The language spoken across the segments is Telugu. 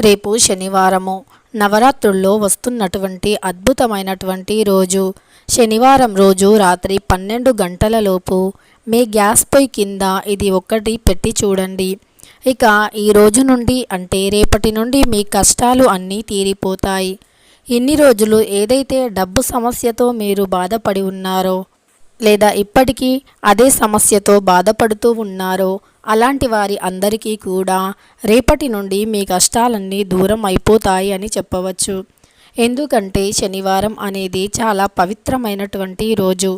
రేపు శనివారము. నవరాత్రుల్లో వస్తున్నటువంటి అద్భుతమైనటువంటి రోజు. శనివారం రోజు రాత్రి పన్నెండు గంటలలోపు మీ గ్యాస్ పొయ్యి కింద ఇది ఒక్కటి పెట్టి చూడండి. ఇక ఈ రోజు నుండి అంటే రేపటి నుండి మీ కష్టాలు అన్నీ తీరిపోతాయి. ఇన్ని రోజులు ఏదైతే డబ్బు సమస్యతో మీరు బాధపడి ఉన్నారో లేదా ఇప్పటికీ అదే సమస్యతో బాధపడుతూ ఉన్నారో అలాంటి వారి అందరికీ కూడా రేపటి నుండి మీ కష్టాలన్నీ దూరం అయిపోతాయి అని చెప్పవచ్చు. ఎందుకంటే శనివారం అనేది చాలా పవిత్రమైనటువంటి రోజు.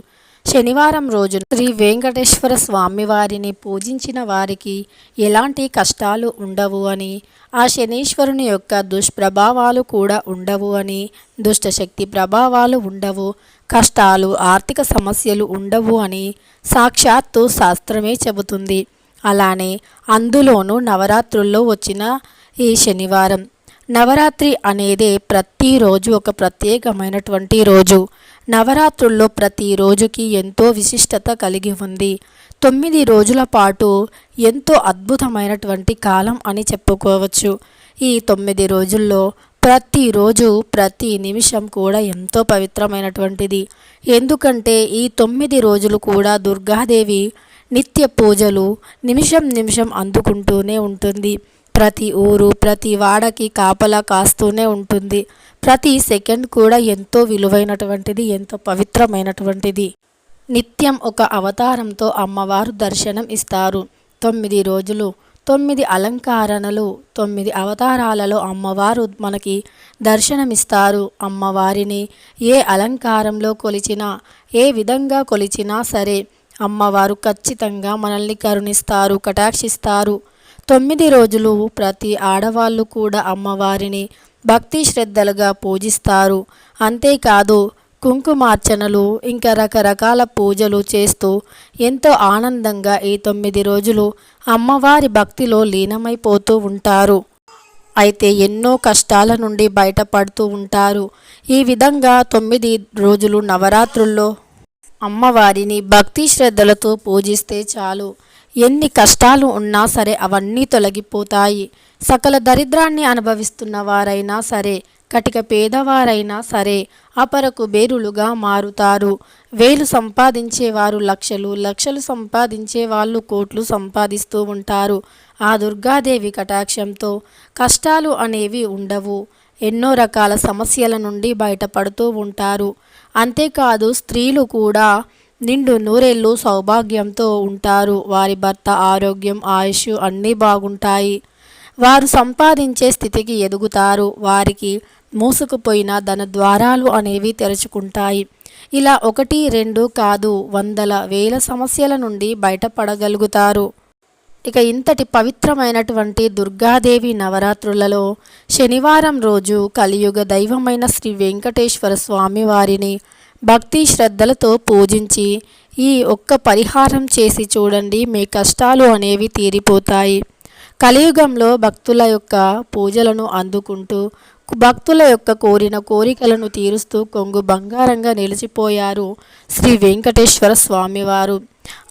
శనివారం రోజు శ్రీ వెంకటేశ్వర స్వామి వారిని పూజించిన వారికి ఎలాంటి కష్టాలు ఉండవు అని ఆ శనీశ్వరుని యొక్క దుష్ప్రభావాలు కూడా ఉండవు అని దుష్టశక్తి ప్రభావాలు ఉండవు కష్టాలు ఆర్థిక సమస్యలు ఉండవు అని సాక్షాత్తు శాస్త్రమే చెబుతుంది. అలానే అందులోనూ నవరాత్రుల్లో వచ్చిన ఈ శనివారం. నవరాత్రి అనేదే ప్రతిరోజు ఒక ప్రత్యేకమైనటువంటి రోజు. నవరాత్రుల్లో ప్రతి రోజుకి ఎంతో విశిష్టత కలిగి ఉంది. తొమ్మిది రోజుల పాటు ఎంతో అద్భుతమైనటువంటి కాలం అని చెప్పుకోవచ్చు. ఈ తొమ్మిది రోజుల్లో ప్రతిరోజు ప్రతి నిమిషం కూడా ఎంతో పవిత్రమైనటువంటిది. ఎందుకంటే ఈ తొమ్మిది రోజులు కూడా దుర్గాదేవి నిత్య పూజలు నిమిషం నిమిషం అందుకుంటూనే ఉంటుంది. ప్రతి ఊరు ప్రతి వాడకి కాపలా కాస్తూనే ఉంటుంది. ప్రతి సెకండ్ కూడా ఎంతో విలువైనటువంటిది ఎంతో పవిత్రమైనటువంటిది. నిత్యం ఒక అవతారంతో అమ్మవారు దర్శనం ఇస్తారు. తొమ్మిది రోజులు తొమ్మిది అలంకారణలు తొమ్మిది అవతారాలలో అమ్మవారు మనకి దర్శనమిస్తారు. అమ్మవారిని ఏ అలంకారంలో కొలిచినా ఏ విధంగా కొలిచినా సరే అమ్మవారు ఖచ్చితంగా మనల్ని కరుణిస్తారు కటాక్షిస్తారు. తొమ్మిది రోజులు ప్రతి ఆడవాళ్ళు కూడా అమ్మవారిని భక్తి శ్రద్ధలుగా పూజిస్తారు. అంతేకాదు కుంకుమార్చనలు ఇంకా రకరకాల పూజలు చేస్తూ ఎంతో ఆనందంగా ఈ తొమ్మిది రోజులు అమ్మవారి భక్తిలో లీనమైపోతూ ఉంటారు. అయితే ఎన్నో కష్టాల నుండి బయటపడుతూ ఉంటారు. ఈ విధంగా తొమ్మిది రోజులు నవరాత్రుల్లో అమ్మవారిని భక్తి శ్రద్ధలతో పూజిస్తే చాలు. ఎన్ని కష్టాలు ఉన్నా సరే అవన్నీ తొలగిపోతాయి. సకల దరిద్రాన్ని అనుభవిస్తున్న వారైనా సరే కటిక పేదవారైనా సరే అపరకు బేరులుగా మారుతారు. వేలు సంపాదించేవారు లక్షలు లక్షలు సంపాదించే వాళ్ళు కోట్లు సంపాదిస్తూ ఉంటారు. ఆ దుర్గాదేవి కటాక్షంతో కష్టాలు అనేవి ఉండవు. ఎన్నో రకాల సమస్యల నుండి బయటపడుతూ ఉంటారు. అంతేకాదు స్త్రీలు కూడా నిండు నూరేళ్ళు సౌభాగ్యంతో ఉంటారు. వారి భర్త ఆరోగ్యం ఆయుష్ అన్నీ బాగుంటాయి. వారు సంపాదించే స్థితికి ఎదుగుతారు. వారికి మూసుకుపోయిన ధన ద్వారాలు అనేవి తెరుచుకుంటాయి. ఇలా ఒకటి రెండు కాదు వందల వేల సమస్యల నుండి బయటపడగలుగుతారు. ఇక ఇంతటి పవిత్రమైనటువంటి దుర్గాదేవి నవరాత్రులలో శనివారం రోజు కలియుగ దైవమైన శ్రీ వెంకటేశ్వర స్వామి వారిని భక్తి శ్రద్ధలతో పూజించి ఈ ఒక్క పరిహారం చేసి చూడండి మీ కష్టాలు అనేవి తీరిపోతాయి. కలియుగంలో భక్తుల యొక్క పూజలను అందుకుంటూ భక్తుల యొక్క కోరిన కోరికలను తీరుస్తూ కొంగు బంగారంగా నిలిచిపోయారు శ్రీ వెంకటేశ్వర స్వామివారు.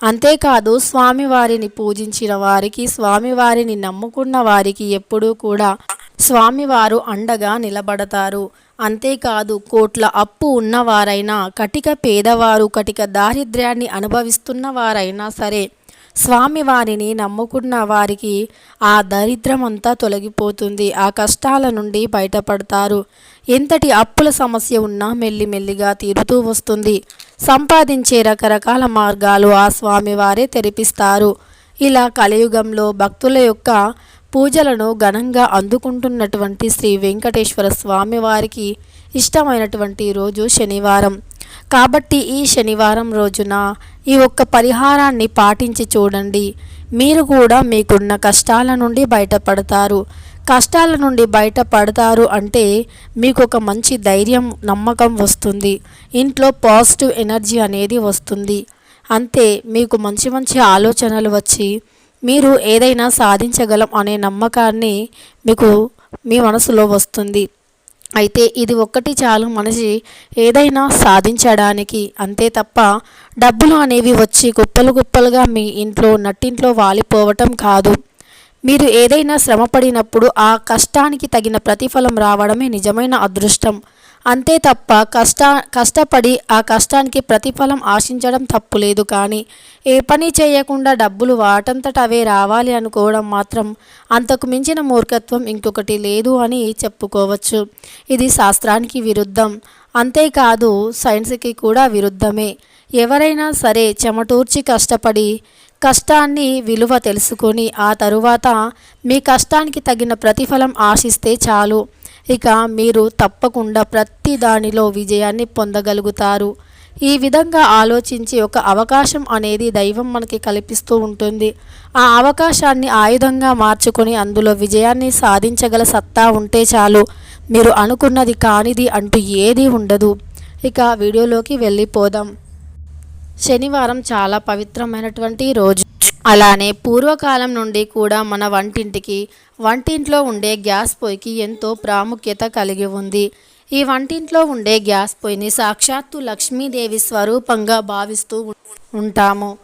అంతేకాదు స్వామివారిని పూజించిన వారికి స్వామివారిని నమ్ముకున్న వారికి ఎప్పుడూ కూడా స్వామివారు అండగా నిలబడతారు. అంతేకాదు కోట్ల అప్పు ఉన్నవారైనా కటిక పేదవారు కటిక దారిద్ర్యాన్ని అనుభవిస్తున్న వారైనా సరే స్వామివారిని నమ్ముకున్న వారికి ఆ దరిద్రమంతా తొలగిపోతుంది. ఆ కష్టాల నుండి బయటపడతారు. ఎంతటి అప్పుల సమస్య ఉన్నా మెల్లిమెల్లిగా తీరుతూ వస్తుంది. సంపాదించే రకరకాల మార్గాలు ఆ స్వామివారే తెరిపిస్తారు. ఇలా కలియుగంలో భక్తుల యొక్క పూజలను ఘనంగా అందుకుంటున్నటువంటి శ్రీ వెంకటేశ్వర స్వామి వారికి ఇష్టమైనటువంటి రోజు శనివారం. కాబట్టి ఈ శనివారం రోజున ఈ ఒక్క పరిహారాన్ని పాటించి చూడండి. మీరు కూడా మీకున్న కష్టాల నుండి బయటపడతారు. కష్టాల నుండి బయటపడతారు అంటే మీకు ఒక మంచి ధైర్యం నమ్మకం వస్తుంది. ఇంట్లో పాజిటివ్ ఎనర్జీ అనేది వస్తుంది. అంతే మీకు మంచి మంచి ఆలోచనలు వచ్చి మీరు ఏదైనా సాధించగలం అనే నమ్మకాన్ని మీకు మీ మనసులో వస్తుంది. అయితే ఇది ఒక్కటి చాలు మనిషి ఏదైనా సాధించడానికి అంతే తప్ప డబ్బులు అనేవి వచ్చి కుప్పలు కుప్పలుగా మీ ఇంట్లో నట్టింట్లో వాలిపోవటం కాదు. మీరు ఏదైనా శ్రమపడినప్పుడు ఆ కష్టానికి తగిన ప్రతిఫలం రావడమే నిజమైన అదృష్టం. అంతే తప్ప కష్ట కష్టపడి ఆ కష్టానికి ప్రతిఫలం ఆశించడం తప్పులేదు కానీ ఏ పని చేయకుండా డబ్బులు వాటంతట అవే రావాలి అనుకోవడం మాత్రం అంతకు మించిన మూర్ఖత్వం ఇంకొకటి లేదు అని చెప్పుకోవచ్చు. ఇది శాస్త్రానికి విరుద్ధం. అంతేకాదు సైన్స్కి కూడా విరుద్ధమే. ఎవరైనా సరే చెమటూర్చి కష్టపడి కష్టాన్ని విలువ తెలుసుకొని ఆ తరువాత మీ కష్టానికి తగిన ప్రతిఫలం ఆశిస్తే చాలు. ఇక మీరు తప్పకుండా ప్రతి దానిలో విజయాన్ని పొందగలుగుతారు. ఈ విధంగా ఆలోచించి ఒక అవకాశం అనేది దైవం మనకి కల్పిస్తూ ఉంటుంది. ఆ అవకాశాన్ని ఆయుధంగా మార్చుకొని అందులో విజయాన్ని సాధించగల సత్తా ఉంటే చాలు. మీరు అనుకున్నది కానిది అంటూ ఏదీ ఉండదు. ఇక వీడియోలోకి వెళ్ళిపోదాం. శనివారం చాలా పవిత్రమైనటువంటి రోజు. అలానే పూర్వకాలం నుండి కూడా మన వంటింటికి వంటింట్లో ఉండే గ్యాస్ పొయ్యికి ఎంతో ప్రాముఖ్యత కలిగి ఉంది. ఈ వంటింట్లో ఉండే గ్యాస్ పొయ్యిని సాక్షాత్తు లక్ష్మీదేవి స్వరూపంగా భావిస్తూ ఉం- ఉంటాము.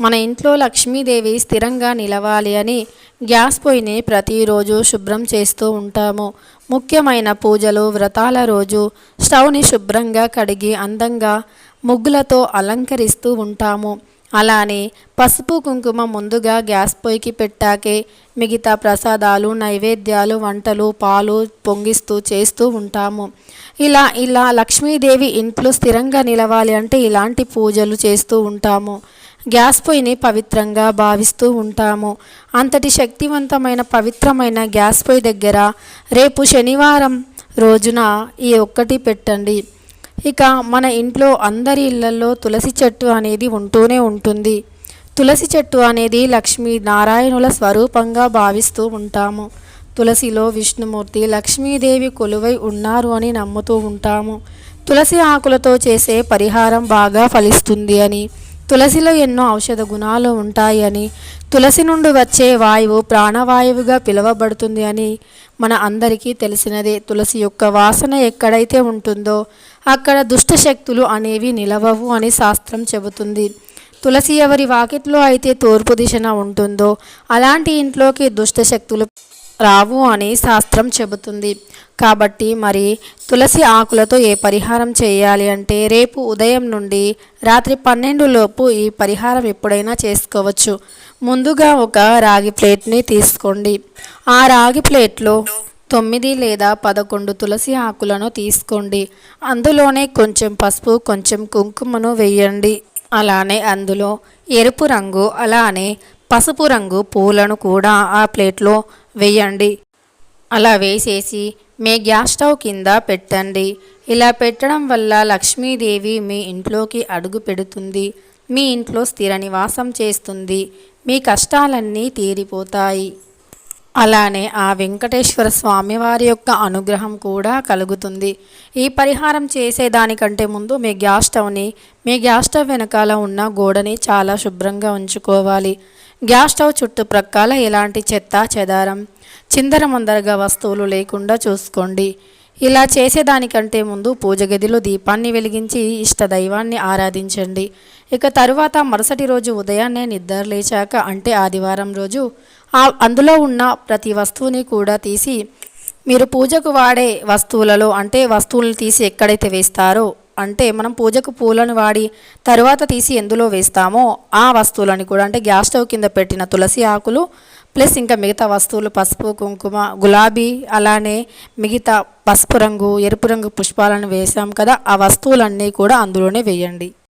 మన ఇంట్లో లక్ష్మీదేవి స్థిరంగా నిలవాలి అని గ్యాస్ పొయ్యిని ప్రతిరోజు శుభ్రం చేస్తూ ఉంటాము. ముఖ్యమైన పూజలు వ్రతాల రోజు స్టవ్ని శుభ్రంగా కడిగి అందంగా ముగ్గులతో అలంకరిస్తూ ఉంటాము. అలానే పసుపు కుంకుమ ముందుగా గ్యాస్ పొయ్యికి పెట్టాకే మిగతా ప్రసాదాలు నైవేద్యాలు వంటలు పాలు పొంగిస్తూ చేస్తూ ఉంటాము. ఇలా ఇలా లక్ష్మీదేవి ఇంట్లో స్థిరంగా నిలవాలి అంటే ఇలాంటి పూజలు చేస్తూ ఉంటాము. గ్యాస్ పొయ్యిని పవిత్రంగా భావిస్తూ ఉంటాము. అంతటి శక్తివంతమైన పవిత్రమైన గ్యాస్ పొయ్యి దగ్గర రేపు శనివారం రోజున ఈ ఒక్కటి పెట్టండి. ఇక మన ఇంట్లో అందరి ఇళ్ళలో తులసి చెట్టు అనేది ఉంటూనే ఉంటుంది. తులసి చెట్టు అనేది లక్ష్మీ నారాయణుల స్వరూపంగా భావిస్తూ ఉంటాము. తులసిలో విష్ణుమూర్తి లక్ష్మీదేవి కొలువై ఉన్నారు అని నమ్ముతూ ఉంటాము. తులసి ఆకులతో చేసే పరిహారం బాగా ఫలిస్తుంది అని తులసిలో ఎన్నో ఔషధ గుణాలు ఉంటాయని తులసి నుండి వచ్చే వాయువు ప్రాణవాయువుగా పిలువబడుతుంది అని మన అందరికీ తెలిసినదే. తులసి యొక్క వాసన ఎక్కడైతే ఉంటుందో అక్కడ దుష్ట శక్తులు అనేవి నిలవవు అని శాస్త్రం చెబుతుంది. తులసి ఎవరి వాకిట్లో అయితే తూర్పు దిశన ఉంటుందో అలాంటి ఇంట్లోకి దుష్ట శక్తులు రావు అని శాస్త్రం చెబుతుంది. కాబట్టి మరి తులసి ఆకులతో ఏ పరిహారం చేయాలి అంటే రేపు ఉదయం నుండి రాత్రి పన్నెండు లోపు ఈ పరిహారం ఎప్పుడైనా చేసుకోవచ్చు. ముందుగా ఒక రాగి ప్లేట్ని తీసుకోండి. ఆ రాగి ప్లేట్లో తొమ్మిది లేదా పదకొండు తులసి ఆకులను తీసుకోండి. అందులోనే కొంచెం పసుపు కొంచెం కుంకుమను వేయండి. అలానే అందులో ఎరుపు రంగు అలానే పసుపు రంగు పూలను కూడా ఆ ప్లేట్లో వేయండి. అలా వేసేసి మీ గ్యాస్ స్టవ్ కింద పెట్టండి. ఇలా పెట్టడం వల్ల లక్ష్మీదేవి మీ ఇంట్లోకి అడుగు పెడుతుంది. మీ ఇంట్లో స్థిర నివాసం చేస్తుంది. మీ కష్టాలన్నీ తీరిపోతాయి. అలానే ఆ వెంకటేశ్వర స్వామి వారి యొక్క అనుగ్రహం కూడా కలుగుతుంది. ఈ పరిహారం చేసేదానికంటే ముందు మీ గ్యాస్ స్టవ్ని మీ గ్యాస్ స్టవ్ వెనకాల ఉన్న గోడని చాలా శుభ్రంగా ఉంచుకోవాలి. గ్యాస్ స్టవ్ చుట్టుప్రక్కల ఎలాంటి చెత్త చెదారం చిందరమందరగా వస్తువులు లేకుండా చూసుకోండి. ఇలా చేసేదానికంటే ముందు పూజ గదిలో దీపాన్ని వెలిగించి ఇష్ట దైవాన్ని ఆరాధించండి. ఇక తరువాత మరుసటి రోజు ఉదయాన్నే నిద్ర లేచాక అంటే ఆదివారం రోజు అందులో ఉన్న ప్రతి వస్తువుని కూడా తీసి మీరు పూజకు వాడే వస్తువులలో అంటే వస్తువులను తీసి ఎక్కడైతే వేస్తారో అంటే మనం పూజకు పూలను వాడి తరువాత తీసి ఎందులో వేస్తామో ఆ వస్తువులని కూడా అంటే గ్యాస్ స్టవ్ కింద పెట్టిన తులసి ఆకులు ప్లస్ ఇంకా మిగతా వస్తువులు పసుపు కుంకుమ గులాబీ అలానే మిగతా పసుపు రంగు ఎరుపు రంగు పుష్పాలను వేసాం కదా ఆ వస్తువులన్నీ కూడా అందులోనే వేయండి.